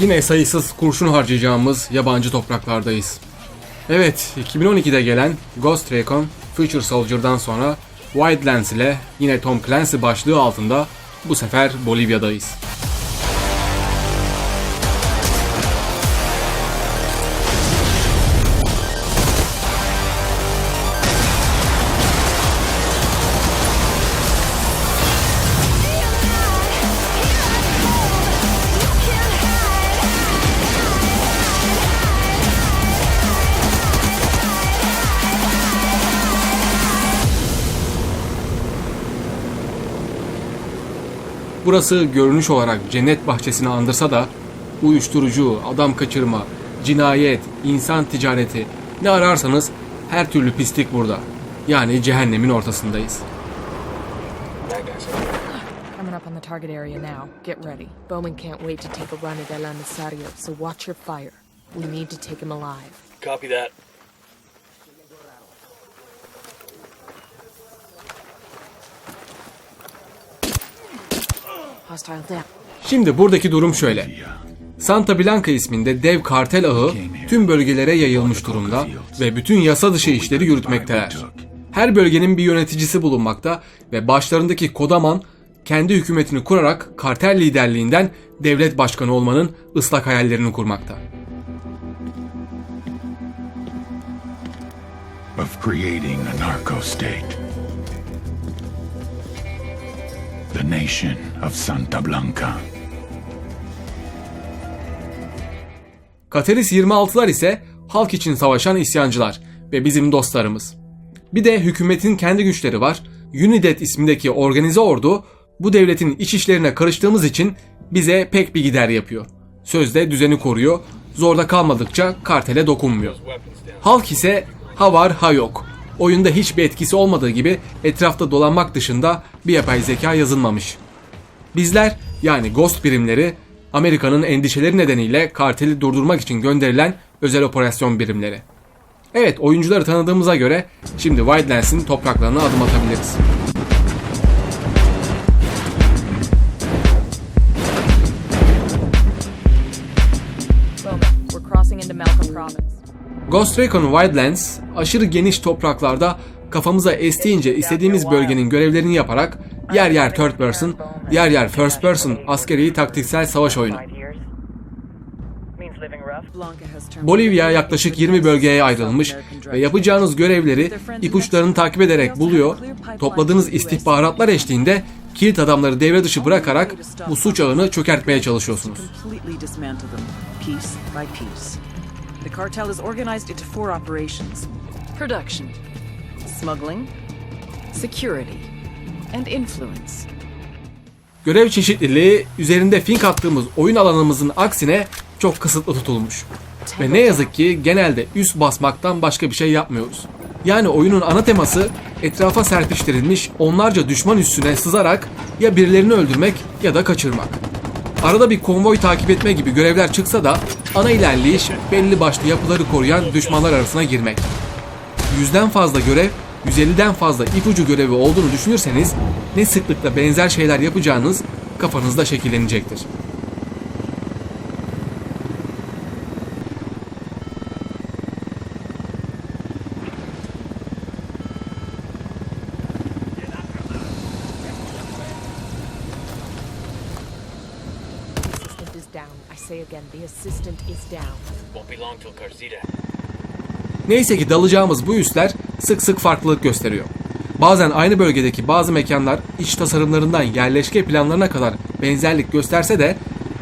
Yine sayısız kurşun harcayacağımız yabancı topraklardayız. Evet, 2012'de gelen Ghost Recon Future Soldier'dan sonra Wildlands ile yine Tom Clancy başlığı altında bu sefer Bolivya'dayız. Burası görünüş olarak cennet bahçesini andırsa da uyuşturucu, adam kaçırma, cinayet, insan ticareti ne ararsanız her türlü pislik burada. Yani cehennemin ortasındayız. Coming up on the target area now. Get ready. Bowman can't wait to take a run at El Emisario, so watch your fire. We need to take him alive. Copy that. Şimdi buradaki durum şöyle. Santa Blanca isminde dev kartel ağı tüm bölgelere yayılmış durumda ve bütün yasa dışı işleri yürütmekteler. Her bölgenin bir yöneticisi bulunmakta ve başlarındaki Kodaman kendi hükümetini kurarak kartel liderliğinden devlet başkanı olmanın ıslak hayallerini kurmakta. of creating a narco state. The nation of Santa Blanca. Kateris 26'lar ise halk için savaşan isyancılar ve bizim dostlarımız. Bir de hükümetin kendi güçleri var. Unidet ismindeki organize ordu bu devletin iç işlerine karıştığımız için bize pek bir gider yapıyor. Sözde düzeni koruyor, zorda kalmadıkça kartele dokunmuyor. Halk ise ha var ha yok. Oyunda hiçbir etkisi olmadığı gibi etrafta dolanmak dışında bir yapay zeka yazılmamış. Bizler yani Ghost birimleri Amerika'nın endişeleri nedeniyle karteli durdurmak için gönderilen özel operasyon birimleri. Evet oyuncuları tanıdığımıza göre şimdi Wildlands'in topraklarına adım atabiliriz. İnto Malcolm Province. Ghost Recon Wildlands aşırı geniş topraklarda kafamıza estiğince istediğimiz bölgenin görevlerini yaparak yer yer third person, yer yer first person askeri taktiksel savaş oyunu. Bolivya yaklaşık 20 bölgeye ayrılmış ve yapacağınız görevleri ipuçlarını takip ederek buluyor. Topladığınız istihbaratlar eşliğinde kilit adamları devre dışı bırakarak bu suç ağını çökertmeye çalışıyorsunuz. The cartel is organized into four operations production, smuggling, security, and influence. Görev çeşitliliği üzerinde fink attığımız oyun alanımızın aksine çok kısıtlı tutulmuş. Ve ne yazık ki genelde üst basmaktan başka bir şey yapmıyoruz. Yani oyunun ana teması etrafa serpiştirilmiş onlarca düşman üstüne sızarak ya birilerini öldürmek ya da kaçırmak. Arada bir konvoy takip etme gibi görevler çıksa da ana ilerleyiş belli başlı yapıları koruyan düşmanlar arasına girmek. Yüzden fazla görev, 150'den fazla ipucu görevi olduğunu düşünürseniz ne sıklıkla benzer şeyler yapacağınız kafanızda şekillenecektir. Neyse ki dalacağımız bu üsler sık sık farklılık gösteriyor. Bazen aynı bölgedeki bazı mekanlar iç tasarımlarından yerleşke planlarına kadar benzerlik gösterse de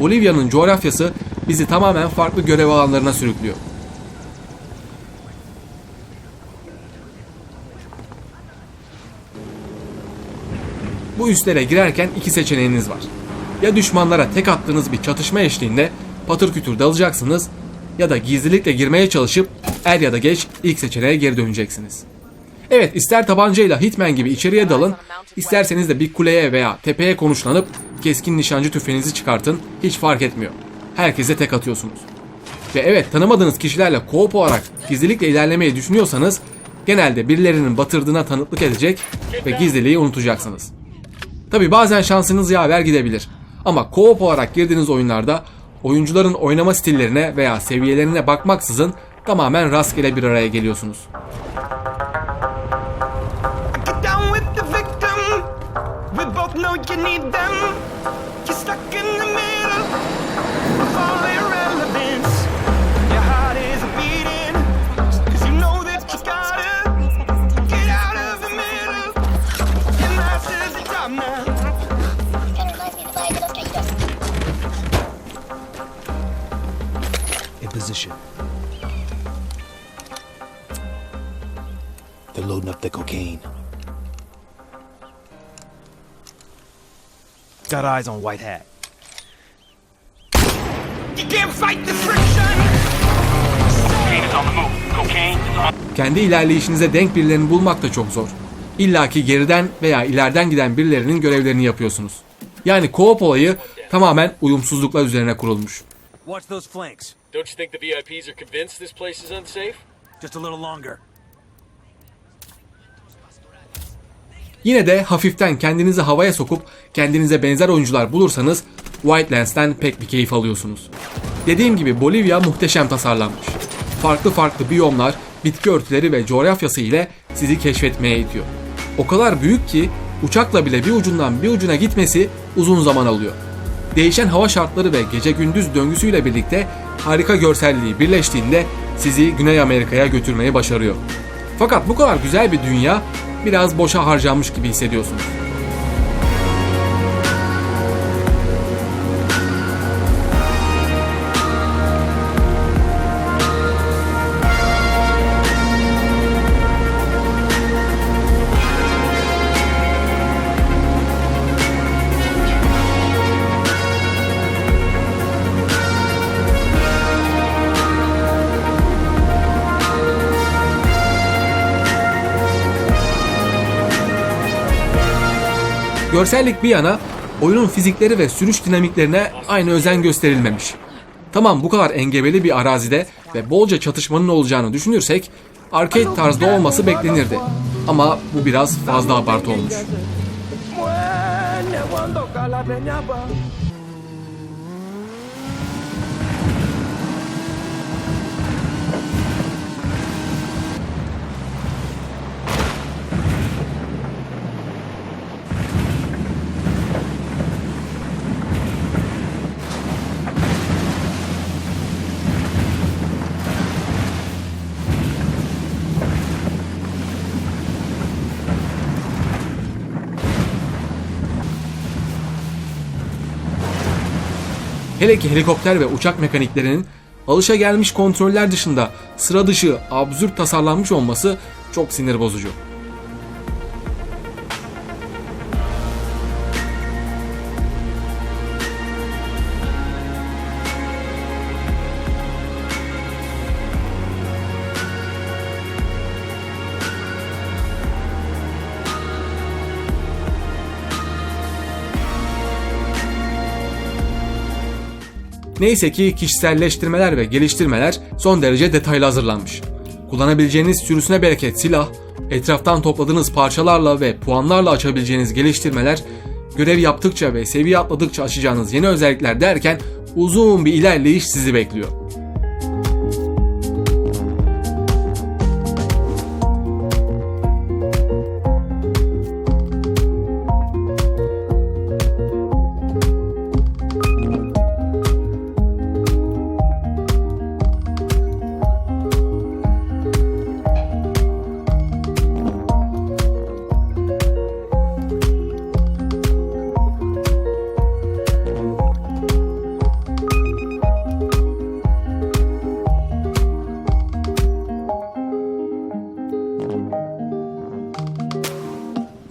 Bolivya'nın coğrafyası bizi tamamen farklı görev alanlarına sürüklüyor. Bu üslere girerken iki seçeneğiniz var. Ya düşmanlara tek attığınız bir çatışma eşliğinde patır kütür dalacaksınız ya da gizlilikle girmeye çalışıp er ya da geç ilk seçeneğe geri döneceksiniz. Evet ister tabancayla Hitman gibi içeriye dalın, isterseniz de bir kuleye veya tepeye konuşlanıp keskin nişancı tüfeğinizi çıkartın hiç fark etmiyor. Herkese tek atıyorsunuz. Ve evet tanımadığınız kişilerle co-op olarak gizlilikle ilerlemeyi düşünüyorsanız genelde birilerinin batırdığına tanıklık edecek ve gizliliği unutacaksınız. Tabi bazen şansınız yaver gidebilir. Ama co-op olarak girdiğiniz oyunlarda oyuncuların oynama stillerine veya seviyelerine bakmaksızın tamamen rastgele bir araya geliyorsunuz. They're loading up the cocaine. Got eyes on White Hat. You can't fight the friction. Cocaine is on the move. Cocaine is on. Kendi ilerleyişinize denk birilerini bulmak da çok zor. İlla ki geriden veya ileriden giden birilerinin görevlerini yapıyorsunuz. Yani co-op olayı tamamen uyumsuzluklar üzerine kurulmuş. Watch those flanks. Don't you think the VIPs are convinced this place is unsafe? Just a little longer. Yine de hafiften kendinizi havaya sokup kendinize benzer oyuncular bulursanız Wildlands'ten pek bir keyif alıyorsunuz. Dediğim gibi Bolivya muhteşem tasarlanmış. Farklı farklı biyomlar, bitki örtüleri ve coğrafyası ile sizi keşfetmeye itiyor. O kadar büyük ki uçakla bile bir ucundan bir ucuna gitmesi uzun zaman alıyor. Değişen hava şartları ve gece gündüz döngüsüyle birlikte harika görselliği birleştiğinde sizi Güney Amerika'ya götürmeyi başarıyor. Fakat bu kadar güzel bir dünya biraz boşa harcanmış gibi hissediyorsunuz. Görsellik bir yana oyunun fizikleri ve sürüş dinamiklerine aynı özen gösterilmemiş. Tamam bu kadar engebeli bir arazide ve bolca çatışmanın olacağını düşünürsek arcade tarzda olması beklenirdi. Ama bu biraz fazla abartı olmuş. Hele ki helikopter ve uçak mekaniklerinin alışa gelmiş kontroller dışında sıra dışı, absürt tasarlanmış olması çok sinir bozucu. Neyse ki kişiselleştirmeler ve geliştirmeler son derece detaylı hazırlanmış. Kullanabileceğiniz sürüsüne bereket silah, etraftan topladığınız parçalarla ve puanlarla açabileceğiniz geliştirmeler, görev yaptıkça ve seviye atladıkça açacağınız yeni özellikler derken uzun bir ilerleyiş sizi bekliyor.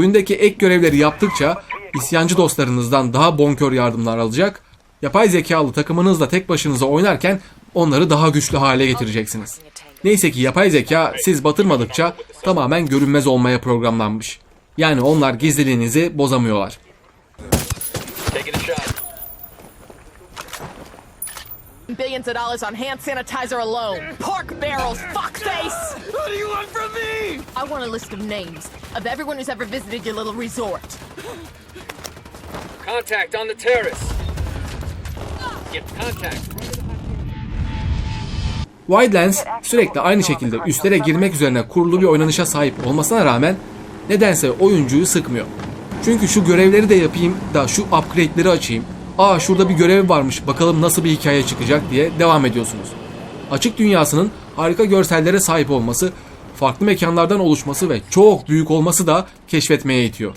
Oyundaki ek görevleri yaptıkça isyancı dostlarınızdan daha bonkör yardımlar alacak, yapay zekalı takımınızla tek başınıza oynarken onları daha güçlü hale getireceksiniz. Neyse ki yapay zeka siz batırmadıkça tamamen görünmez olmaya programlanmış. Yani onlar gizliliğinizi bozamıyorlar. Billions of dollars on hand sanitizer alone. Pork barrels, fuckface! What do you want from me? I want a list of names of everyone who's ever visited your little resort. Contact on the terrace. Wildlands sürekli aynı şekilde üstlere girmek üzerine kurulu bir oynanışa sahip olmasına rağmen nedense oyuncuyu sıkmıyor. Çünkü şu görevleri de yapayım da şu upgrade'leri açayım. Aa şurada bir görev varmış bakalım nasıl bir hikaye çıkacak diye devam ediyorsunuz. Açık dünyasının harika görsellere sahip olması, farklı mekanlardan oluşması ve çok büyük olması da keşfetmeye itiyor.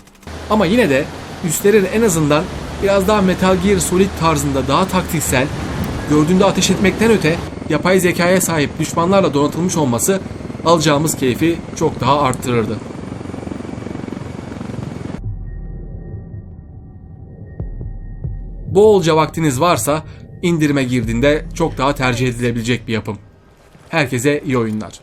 Ama yine de üstlerin en azından biraz daha Metal Gear Solid tarzında daha taktiksel, gördüğünde ateş etmekten öte yapay zekaya sahip düşmanlarla donatılmış olması alacağımız keyfi çok daha arttırırdı. Bolca vaktiniz varsa indirime girdiğinde çok daha tercih edilebilecek bir yapım. Herkese iyi oyunlar.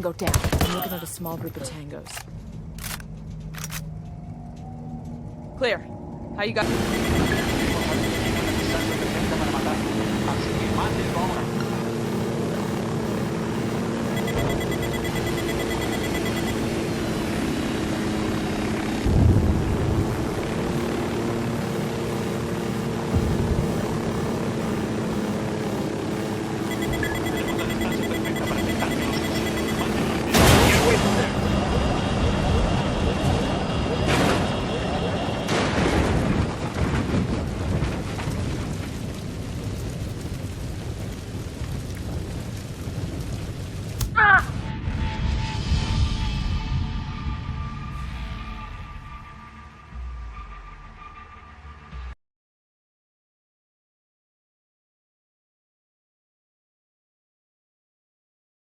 Tango down. I'm looking at a small group of tangos. Clear. How you got?